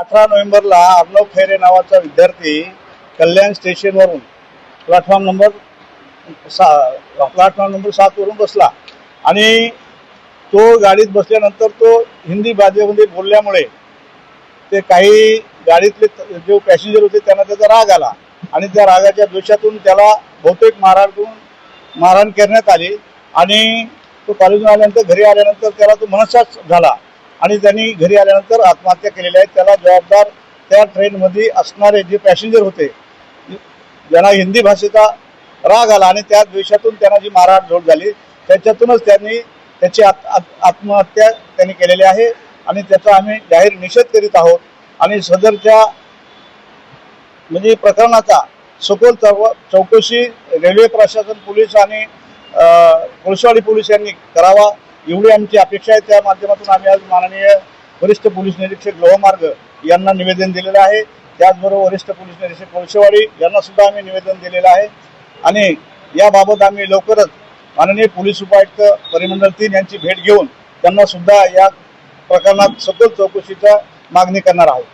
अठरा नोव्हेंबरला अर्णव खैरे नावाचा विद्यार्थी कल्याण स्टेशनवरून प्लॅटफॉर्म नंबर सा प्लॅटफॉर्म नंबर सातवरून बसला. आणि तो गाडीत बसल्यानंतर तो हिंदी भाषेमध्ये बोलल्यामुळे ते काही गाडीतले जे पॅसेंजर होते त्यांना त्याचा राग आला. आणि त्या रागाच्या द्वेषातून त्याला बहुतेक मारहाण करून मारहाण करण्यात आली. आणि तो कॉलेजून आल्यानंतर घरी आल्यानंतर त्याला तो मनसाच झाला. आणि त्यांनी घरी आल्यानंतर आत्महत्या केलेल्या आहेत त्याला जबाबदार त्या ट्रेनमध्ये असणारे जे पॅसेंजर होते ज्यांना हिंदी भाषेचा राग आला आणि त्या द्वेषातून त्यांना जी मारहाण झोड झाली त्याच्यातूनच त्यांनी त्याची आत- आत्महत्या त्यांनी केलेली आहे आणि त्याचा आम्ही जाहीर निषेध करीत आहोत. आणि सदरच्या म्हणजे प्रकरणाचा सखोल चौ- चौकशी रेल्वे प्रशासन पोलीस आणि अ, पोलीस यांनी करावा. एवढी आमची अपेक्षा आहे. त्या माध्यमातून आम्ही आज माननीय वरिष्ठ पोलीस निरीक्षक लोहमार्ग यांना निवेदन दिलेलं आहे. त्याचबरोबर वरिष्ठ पोलीस निरीक्षक कोळशेवाडी यांना सुद्धा आम्ही निवेदन दिलेलं आहे. आणि याबाबत आम्ही लवकरच माननीय पोलीस उपायुक्त परिमंडल तीन यांची भेट घेऊन त्यांना सुद्धा या प्रकरणात सखोल चौकशीचा मागणी करणार आहोत.